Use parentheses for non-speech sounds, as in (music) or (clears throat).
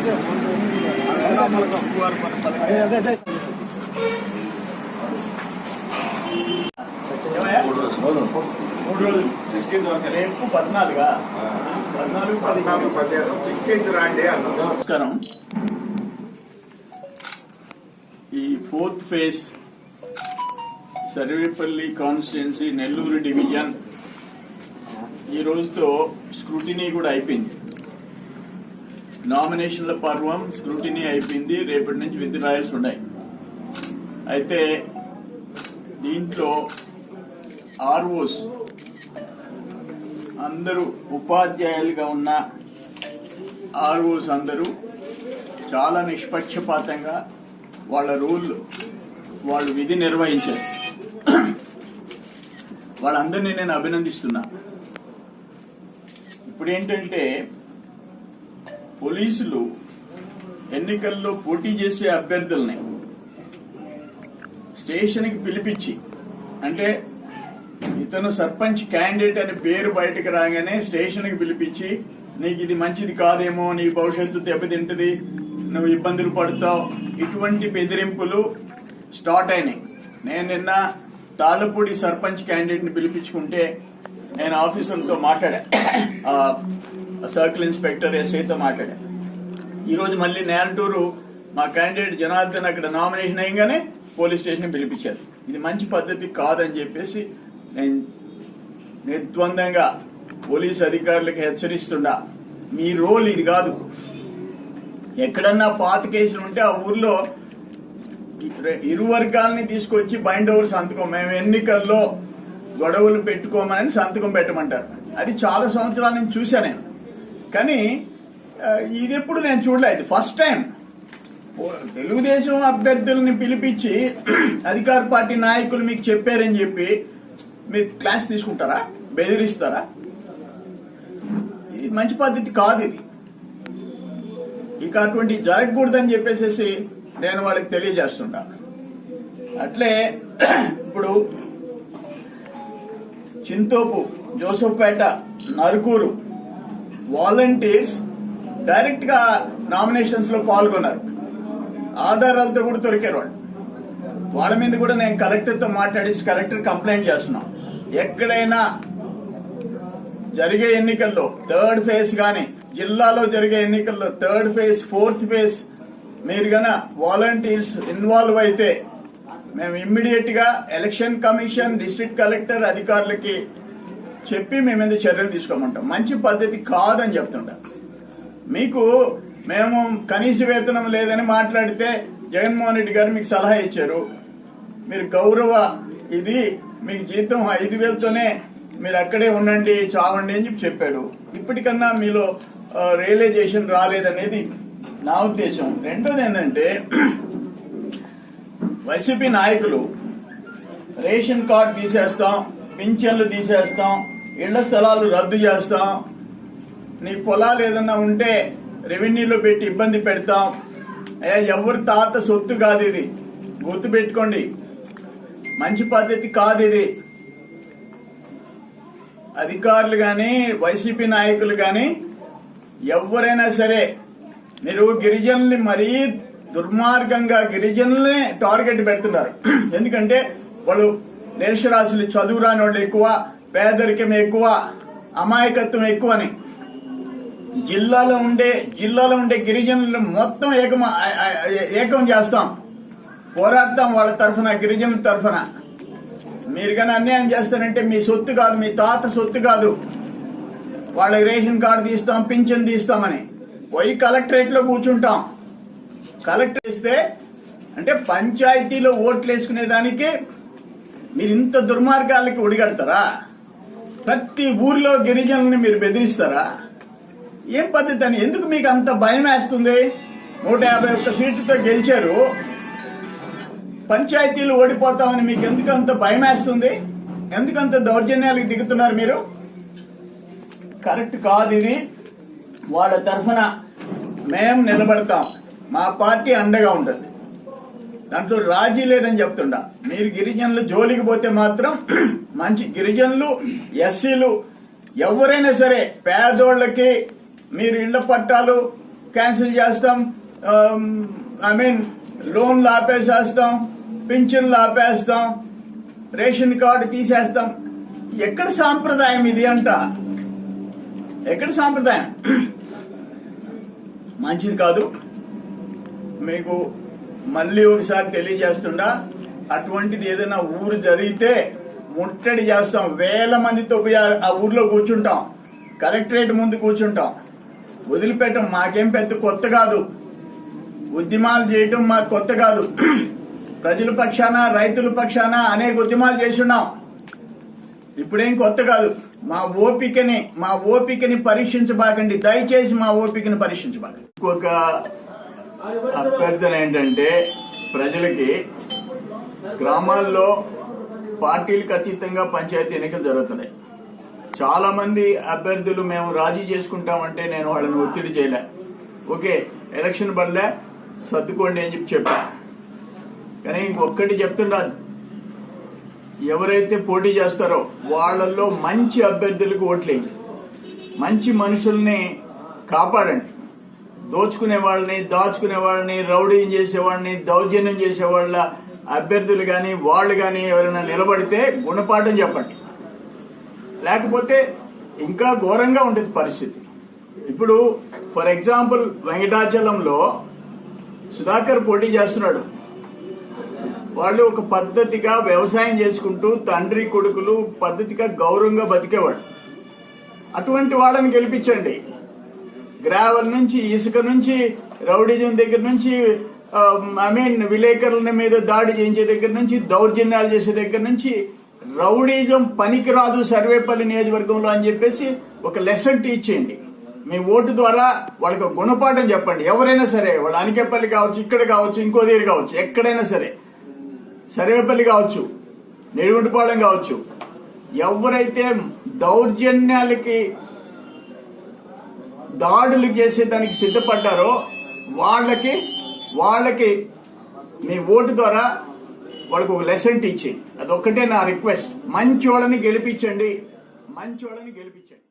అదే అదే అదే ఏమయ్యా? మూడు రోజులు రేపు పద్నాలుగా పద్నాలుగు పదిహేను నమస్కారం ఈ fourth phase Sarvepalli constituency Nellore division ఈ రోజుతో స్క్రూటినీ కూడా అయిపోయింది నామినేషన్ల పర్వం స్క్రూటినీ అయిపోయింది. రేపటి నుంచి విత్ రాయల్స్ ఉన్నాయి. అయితే దీంట్లో ఆర్ఓస్ అందరూ ఉపాధ్యాయులుగా ఉన్న ఆర్ఓస్ అందరూ చాలా నిష్పక్షపాతంగా వాళ్ళ రూల్ వాళ్ళు విధి నిర్వహించారు. వాళ్ళందరినీ నేను అభినందిస్తున్నా. ఇప్పుడు ఏంటంటే పోలీసులు ఎన్నికల్లో పోటీ చేసే అభ్యర్థుల్ని స్టేషన్కి పిలిపించి అంటే ఇతను సర్పంచ్ క్యాండిడేట్ అనే పేరు బయటకు రాగానే స్టేషన్కి పిలిపించి నీకు ఇది మంచిది కాదేమో నీ భవిష్యత్తు దెబ్బతింటది నువ్వు ఇబ్బందులు పడతావు. ఇటువంటి బెదిరింపులు స్టార్ట్ అయినాయి. నేను నిన్న తాళ్ళపూడి సర్పంచ్ క్యాండిడేట్ని పిలిపించుకుంటే నేను ఆఫీసర్తో మాట్లాడా. సర్కిల్ ఇన్స్పెక్టర్ ఎస్ఐతో మాట్లాడా. ఈరోజు మళ్ళీ నేలంటూరు మా క్యాండిడేట్ జనార్దన్ అక్కడ నామినేషన్ అయ్యగానే పోలీస్ స్టేషన్ పిలిపించారు. ఇది మంచి పద్ధతి కాదని చెప్పేసి నేను నిర్ద్వందంగా పోలీస్ అధికారులకు హెచ్చరిస్తుండా. మీ రోల్ ఇది కాదు. ఎక్కడన్నా పాత కేసులు ఉంటే ఆ ఊర్లో ఇరు- వర్గాలని తీసుకొచ్చి బైండ్ ఓవర్ సంతకం. మేము ఎన్నికల్లో గొడవలు పెట్టుకోమని సంతకం పెట్టమంటారు. అది చాలా సంవత్సరాల నుంచి చూశాను నేను. కానీ ఇది ఎప్పుడు నేను చూడలేదు ఫస్ట్ టైం తెలుగుదేశం అభ్యర్థుల్ని పిలిపించి అధికార పార్టీ నాయకులు మీకు చెప్పారని చెప్పి మీరు క్లాస్ తీసుకుంటారా? బెదిరిస్తారా? ఇది మంచి పద్ధతి కాదు ఇది. ఇక అటువంటి జరగకూడదని చెప్పేసి నేను వాళ్ళకి తెలియజేస్తుంటా. అట్లే ఇప్పుడు చింతోపు జోసఫ్పేట నరుకూరు వాలంటీర్స్ డైరెక్ట్గా నామినేషన్స్లో పాల్గొన్నారు. ఆధారాలతో కూడా దొరికారు వాళ్ళు. వాళ్ళ మీద కూడా నేను కలెక్టర్తో మాట్లాడి కలెక్టర్ కంప్లైంట్ చేస్తున్నాం. ఎక్కడైనా జరిగే ఎన్నికల్లో థర్డ్ ఫేజ్ గాని జిల్లాలో జరిగే ఎన్నికల్లో థర్డ్ ఫేజ్ ఫోర్త్ ఫేజ్ మీరు గన వాలంటీర్స్ ఇన్వాల్వ్ అయితే మేము ఇమ్మీడియట్గా ఎలక్షన్ కమిషన్ డిస్ట్రిక్ట్ కలెక్టర్ అధికారులకి చెప్పి మేము మీద చర్యలు తీసుకోమంటాం. మంచి పద్ధతి కాదని చెప్తుంటాం. మీకు మేము కనీస వేతనం లేదని మాట్లాడితే జగన్మోహన్ రెడ్డి గారు మీకు సలహా ఇచ్చారు. మీరు గౌరవ ఇది మీకు జీతం ఐదు వేలతోనే మీరు అక్కడే ఉండండి చావండి అని చెప్పి చెప్పాడు. ఇప్పటికన్నా మీలో రియలైజేషన్ రాలేదనేది నా ఉద్దేశం. రెండోది ఏంటంటే (clears throat) వైసీపీ నాయకులు రేషన్ కార్డు తీసేస్తాం పింఛన్లు తీసేస్తాం ఇళ్ళ స్థలాలు రద్దు చేస్తాం. నీ పొలాలు ఏదన్నా ఉంటే రెవెన్యూలో పెట్టి ఇబ్బంది పెడతాం. అయ్యా ఎవరి తాత సొత్తు కాదు ఇది. గుర్తు పెట్టుకోండి మంచి పద్ధతి కాదు ఇది. అధికారులు గాని వైసీపీ నాయకులు గాని ఎవరైనా సరే మీరు గిరిజనుల్ని మరీ దుర్మార్గంగా గిరిజనులనే టార్గెట్ పెడుతున్నారు. (clears throat) ఎందుకంటే వాళ్ళు మేషరాశులు చదువు రాని వాళ్ళు ఎక్కువ పేదరికం ఎక్కువ అమాయకత్వం ఎక్కువ అని జిల్లాలో ఉండే జిల్లాలో ఉండే గిరిజనులు మొత్తం ఏకమ ఏకం చేస్తాం. పోరాడతాం వాళ్ళ తరఫున గిరిజనుల తరఫున. మీరు కానీ అన్యాయం చేస్తారంటే మీ సొత్తు కాదు మీ తాత సొత్తు కాదు. వాళ్ళకి రేషన్ కార్డు తీస్తాం పింఛన్ తీస్తామని. పోయి కలెక్టరేట్లో కూర్చుంటాం. కలెక్టర్ ఇస్తే అంటే పంచాయతీలో ఓట్లు వేసుకునే దానికి మీరు ఇంత దుర్మార్గాలకి ఒడిగడతారా? ప్రతి ఊర్లో గిరిజనుల్ని మీరు బెదిరిస్తారా? ఏం పద్ధతి అని? ఎందుకు మీకు అంత భయం వేస్తుంది? నూట యాభై ఒక్క సీట్లతో గెలిచారు. పంచాయతీలు ఓడిపోతామని మీకు ఎందుకు అంత భయం వేస్తుంది? ఎందుకంత దౌర్జన్యాలకు దిగుతున్నారు మీరు? కరెక్ట్ కాదు ఇది. వాళ్ళ తరఫున మేము నిలబడతాం. మా పార్టీ అండగా ఉంటుంది దాంట్లో రాజీ లేదని చెప్తుండా. మీరు గిరిజనులు జోలికి పోతే మాత్రం (clears throat) మంచి గిరిజనులు ఎస్సీలు ఎవరైనా సరే పేదోళ్ళకి మీరు ఇళ్ళ పట్టాలు క్యాన్సిల్ చేస్తాం. ఐ మీన్ లోన్లు ఆపేసేస్తాం పింఛన్లు ఆపేస్తాం రేషన్ కార్డు తీసేస్తాం. ఎక్కడ సాంప్రదాయం ఇది అంట? ఎక్కడ సాంప్రదాయం? (clears throat) మంచిది కాదు. మీకు మళ్ళీ ఒకసారి తెలియజేస్తుండా అటువంటిది ఏదైనా ఊరు జరిగితే ముట్టడి చేస్తాం. వేల మందితో ఆ- ఆ ఊర్లో కూర్చుంటాం. కలెక్టరేట్ ముందు కూర్చుంటాం. వదిలిపెట్టం మాకేం పెద్ద కొత్త కాదు. ఉద్యమాలు చేయటం మాకు కొత్త కాదు. ప్రజల పక్షాన రైతుల పక్షాన అనేక ఉద్యమాలు చేస్తున్నాం. ఇప్పుడేం కొత్త కాదు. మా ఓపికని మా ఓపికని పరీక్షించబాకండి. దయచేసి మా ఓపికని పరీక్షించబాకండి. ఇంకొక అభ్యర్థన ఏంటంటే ప్రజలకి గ్రామాల్లో పార్టీలకు అతీతంగా పంచాయతీ ఎన్నికలు జరుగుతున్నాయి. చాలా మంది అభ్యర్థులు మేము రాజీ చేసుకుంటామంటే నేను వాళ్ళని ఒత్తిడి చేయలే. ఓకే ఎలక్షన్ పడలే సర్దుకోండి అని చెప్పి చెప్పా. కానీ ఇంకొక్కటి చెప్తుండా ఎవరైతే పోటీ చేస్తారో వాళ్ళల్లో మంచి అభ్యర్థులకు ఓట్లేయండి. మంచి మనుషుల్ని కాపాడండి. దోచుకునే వాళ్ళని దాచుకునే వాళ్ళని రౌడీం చేసేవాళ్ళని దౌర్జన్యం చేసేవాళ్ళ అభ్యర్థులు కానీ వాళ్ళు కానీ ఎవరైనా నిలబడితే గుణపాఠం చెప్పండి. లేకపోతే ఇంకా ఘోరంగా ఉండేది పరిస్థితి. ఇప్పుడు ఫర్ ఎగ్జాంపుల్ వెంకటాచలంలో సుధాకర్ పోటీ చేస్తున్నాడు. వాళ్ళు ఒక పద్ధతిగా వ్యవసాయం చేసుకుంటూ తండ్రి కొడుకులు పద్ధతిగా గౌరవంగా బతికేవాడు అటువంటి వాళ్ళని గెలిపించండి. గ్రావెల్ నుంచి ఇసుక నుంచి రౌడిజం దగ్గర నుంచి um, ఐ మీన్ విలేకరుల మీద దాడి చేయించే దగ్గర నుంచి దౌర్జన్యాలు చేసే దగ్గర నుంచి రౌడీజం పనికిరాదు సర్వేపల్లి నియోజకవర్గంలో అని చెప్పేసి ఒక లెసన్ టీచ్ చేయండి. మీ ఓటు ద్వారా వాళ్ళకి గుణపాఠం చెప్పండి. ఎవరైనా సరే వాళ్ళ అనికేపల్లి కావచ్చు ఇక్కడ కావచ్చు ఇంకో దగ్గర కావచ్చు ఎక్కడైనా సరే సర్వేపల్లి కావచ్చు నెడుగుంటిపాళెం కావచ్చు ఎవరైతే దౌర్జన్యాలకి దాడులు చేసేదానికి సిద్ధపడ్డారో వాళ్ళకి వాళ్ళకి మీ ఓటు ద్వారా వాళ్ళకు ఒక లెసన్ టీచ్ చేయండి అదొక్కటే నా రిక్వెస్ట్. మంచి వాళ్ళని గెలిపించండి. మంచి వాళ్ళని గెలిపించండి.